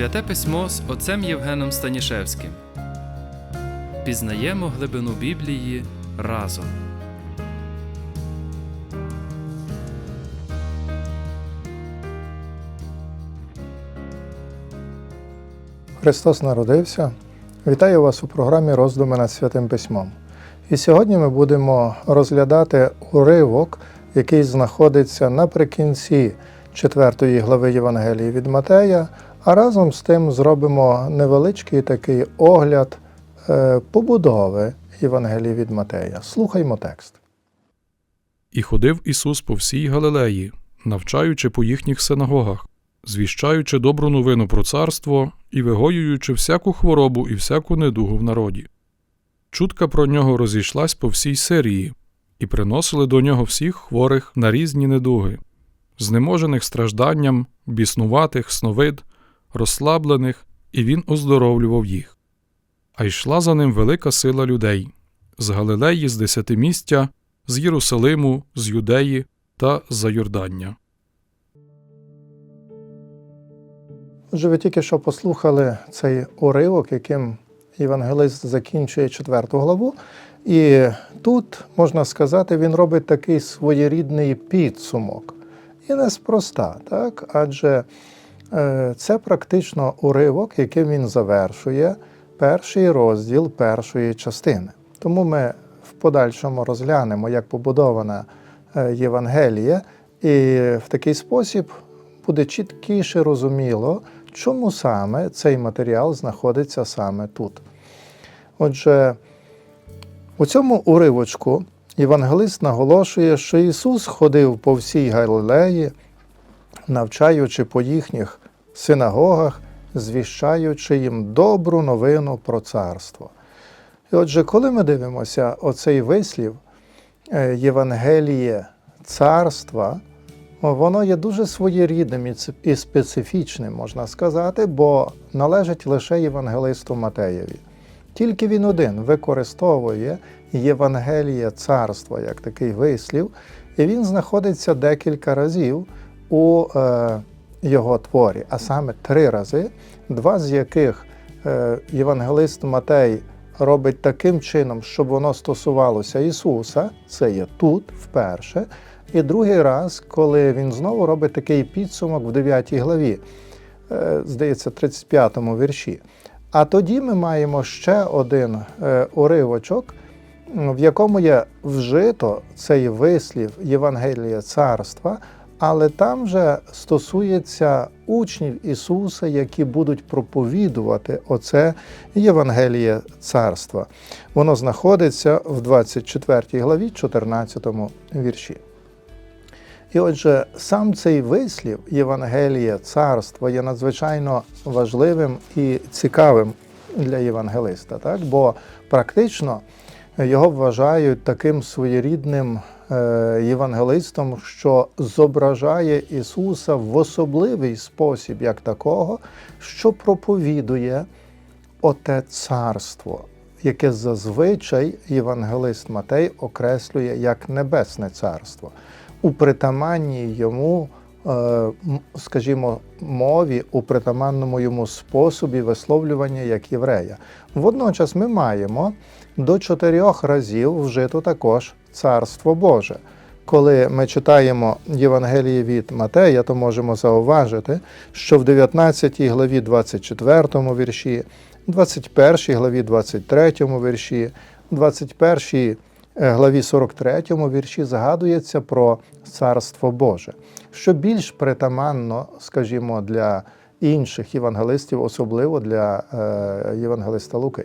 Святе письмо з отцем Євгеном Станішевським. Пізнаємо глибину Біблії разом. Христос народився. Вітаю вас у програмі Роздуми над Святим Письмом. І сьогодні ми будемо розглядати уривок, який знаходиться наприкінці 4 глави Євангелії від Матея, а разом з тим зробимо невеличкий такий огляд е, побудови Євангелії від Матея. Слухаймо текст. І ходив Ісус по всій Галилеї, навчаючи по їхніх синагогах, звіщаючи добру новину про царство і вигоюючи всяку хворобу і всяку недугу в народі. Чутка про нього розійшлась по всій Сирії, і приносили до нього всіх хворих на різні недуги, знеможених стражданням, біснуватих, сновид, розслаблених, і він оздоровлював їх. А йшла за ним велика сила людей з Галилеї, з десятимістя, з Єрусалиму, з Юдеї та з Йордання. Отже, ви тільки що послухали цей уривок, яким євангелист закінчує четверту главу. І тут, можна сказати, він робить такий своєрідний підсумок. І неспроста, так? адже це практично уривок, яким він завершує перший розділ першої частини. Тому ми в подальшому розглянемо, як побудована е, Євангелія, і в такий спосіб буде чіткіше розуміло, чому саме цей матеріал знаходиться саме тут. Отже, у цьому уривочку євангелист наголошує, що Ісус ходив по всій Галилеї, навчаючи по їхніх синагогах, звіщаючи їм добру новину про царство. І отже, коли ми дивимося оцей вислів е, Євангеліє царства, воно є дуже своєрідним і специфічним, можна сказати, бо належить лише євангелисту Матеєві. Тільки він один використовує Євангеліє царства як такий вислів, і він знаходиться декілька разів у е, його творі, а саме три рази, два з яких е, євангелист Матей робить таким чином, щоб воно стосувалося Ісуса, це є тут вперше. І другий раз, коли він знову робить такий підсумок в 9 главі, е, здається, 35 вірші. А тоді ми маємо ще один е, уривочок, в якому є вжито цей вислів Євангелія царства, але там же стосується учнів Ісуса, які будуть проповідувати оце Євангеліє царства. Воно знаходиться в 24 главі, 14 вірші. І отже, сам цей вислів Євангелія царства є надзвичайно важливим і цікавим для євангелиста, так? бо практично його вважають таким своєрідним євангелистом, що зображає Ісуса в особливий спосіб, як такого, що проповідує оте царство, яке зазвичай євангелист Матей окреслює як небесне царство у притаманній йому, е, скажімо, мові, у притаманному йому способі висловлювання як єврея. Водночас ми маємо до чотирьох разів вжито також Царство Боже. Коли ми читаємо Євангеліє від Матея, то можемо зауважити, що в 19 главі 24 вірші, 21 главі 23 вірші, 21 е, главі 43 вірші згадується про Царство Боже, що більш притаманно, скажімо, для інших євангелистів, особливо для е, євангелиста Луки.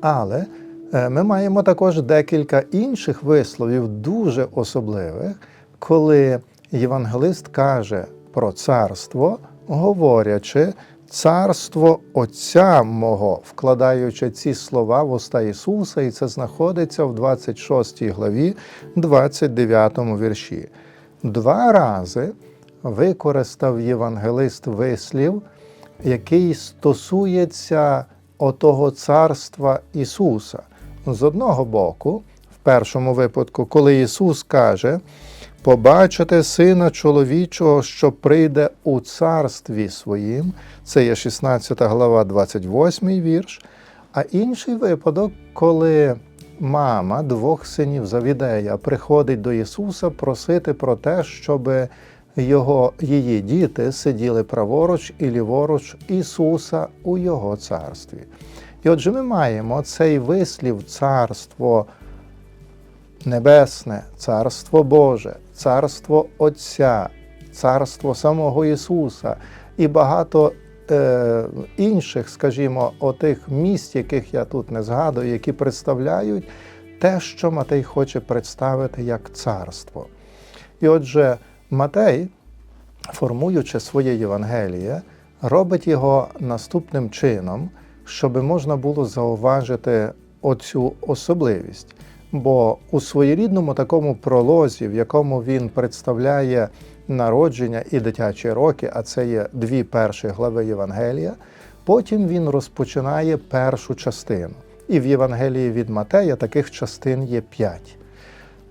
Але ми маємо також декілька інших висловів, дуже особливих, коли євангелист каже про царство, говорячи царство Отця мого, вкладаючи ці слова в уста Ісуса, і це знаходиться в 26 главі, 29 вірші. Два рази використав євангелист вислів, який стосується отого царства Ісуса. З одного боку, в першому випадку, коли Ісус каже побачите сина чоловічого, що прийде у царстві своїм. Це є 16 глава, 28 вірш. А інший випадок, коли мама двох синів Завідея приходить до Ісуса просити про те, щоб його, її діти сиділи праворуч і ліворуч Ісуса у Його царстві. І отже, ми маємо цей вислів царство Небесне, Царство Боже, Царство Отця, Царство самого Ісуса і багато е, інших, скажімо, отих місць, яких я тут не згадую, які представляють те, що Матей хоче представити як царство. І отже, Матей, формуючи своє Євангеліє, робить його наступним чином, щоб можна було зауважити оцю особливість. Бо у своєрідному такому пролозі, в якому він представляє народження і дитячі роки, а це є дві перші глави Євангелія, потім він розпочинає першу частину. І в Євангелії від Матея таких частин є п'ять.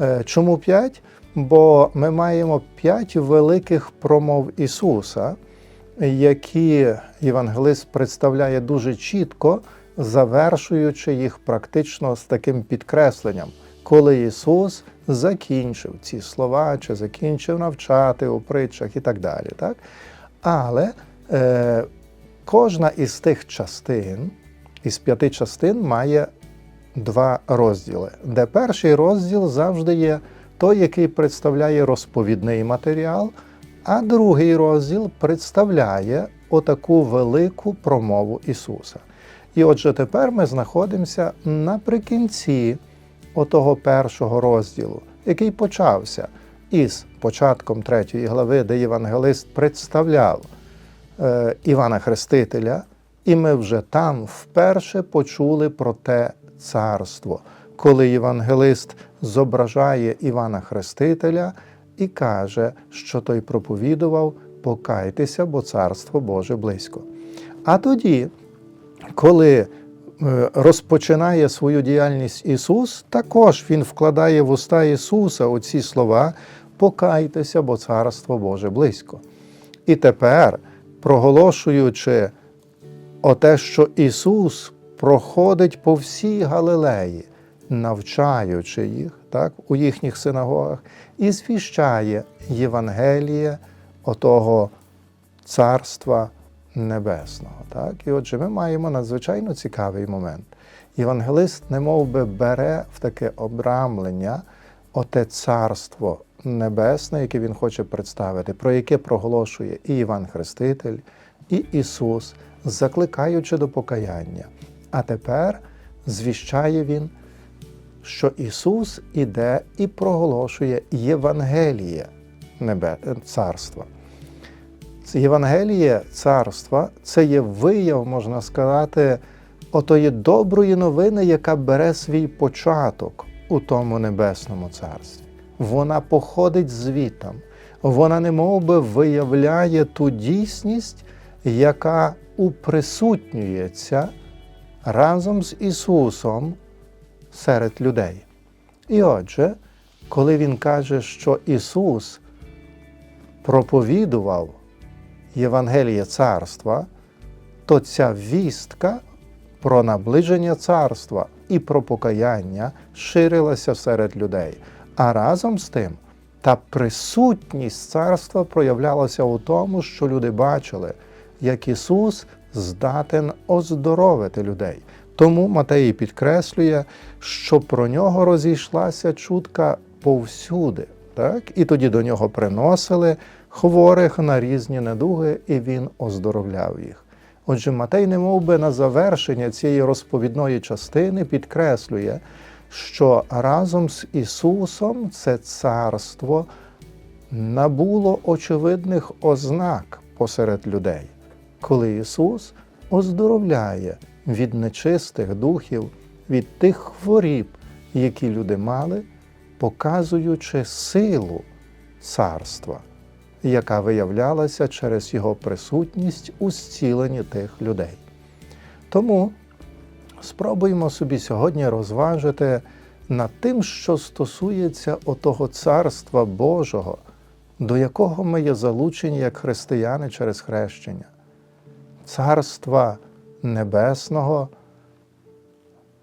Е, Чому п'ять? Бо ми маємо п'ять великих промов Ісуса, які євангелист представляє дуже чітко, завершуючи їх практично з таким підкресленням, коли Ісус закінчив ці слова, чи закінчив навчати у притчах і так далі. Так? Але е, кожна із тих частин, із п'яти частин, має два розділи, де перший розділ завжди є той, який представляє розповідний матеріал, а другий розділ представляє отаку велику промову Ісуса. І отже, тепер ми знаходимося наприкінці отого першого розділу, який почався із початком третьої глави, де євангелист представляв е, Івана Хрестителя, і ми вже там вперше почули про те царство, коли євангелист зображає Івана Хрестителя і каже, що той проповідував покайтеся, бо царство Боже близько. А тоді, коли е, розпочинає свою діяльність Ісус, також Він вкладає в уста Ісуса оці слова покайтеся, бо царство Боже близько. І тепер, проголошуючи оте, що Ісус проходить по всій Галилеї, навчаючи їх так, у їхніх синагогах, і звіщає Євангеліє отого Царства Небесного. Так? І отже, ми маємо надзвичайно цікавий момент. Євангелист немов би бере в таке обрамлення оте царство небесне, яке він хоче представити, про яке проголошує і Іван Хреститель, і Ісус, закликаючи до покаяння. А тепер звіщає Він, що Ісус іде і проголошує Євангеліє небе, царства. Це Євангеліє царства це є вияв, можна сказати, отої доброї новини, яка бере свій початок у тому небесному царстві. Вона походить звітам, вона немов би виявляє ту дійсність, яка уприсутнюється разом з Ісусом серед людей. І отже, коли Він каже, що Ісус проповідував Євангеліє царства, то ця вістка про наближення царства і про покаяння ширилася серед людей. А разом з тим та присутність царства проявлялася у тому, що люди бачили, як Ісус здатен оздоровити людей. Тому Матей підкреслює, що про нього розійшлася чутка повсюди. Так? І тоді до нього приносили хворих на різні недуги, і він оздоровляв їх. Отже, Матей, немов би на завершення цієї розповідної частини підкреслює, що разом з Ісусом це царство набуло очевидних ознак посеред людей, коли Ісус оздоровляє від нечистих духів, від тих хворіб, які люди мали, показуючи силу царства, яка виявлялася через його присутність у зціленні тих людей. Тому спробуємо собі сьогодні розважити над тим, що стосується отого царства Божого, до якого ми є залучені як християни через хрещення, царства небесного,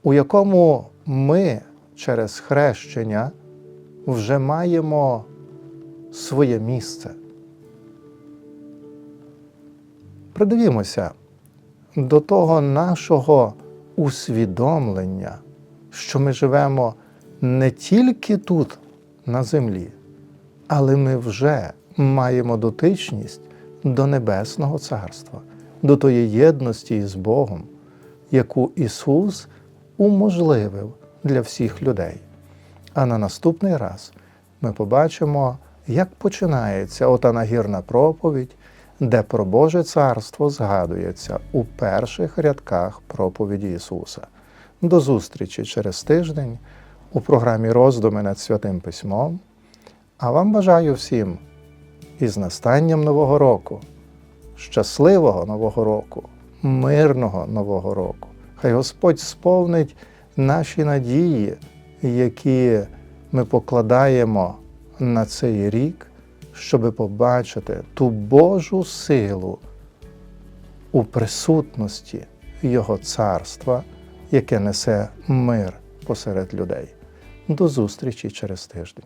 у якому ми через хрещення вже маємо своє місце. Придивімося до того нашого усвідомлення, що ми живемо не тільки тут, на землі, але ми вже маємо дотичність до Небесного Царства, до тої єдності із Богом, яку Ісус уможливив для всіх людей. А на наступний раз ми побачимо, як починається ота нагірна проповідь, де про Боже Царство згадується у перших рядках проповіді Ісуса. До зустрічі через тиждень у програмі Роздуми над Святим Письмом. А вам бажаю всім із настанням Нового року, щасливого Нового року, мирного Нового року. Хай Господь сповнить наші надії, які ми покладаємо на цей рік, щоб побачити ту Божу силу у присутності Його царства, яке несе мир посеред людей. До зустрічі через тиждень.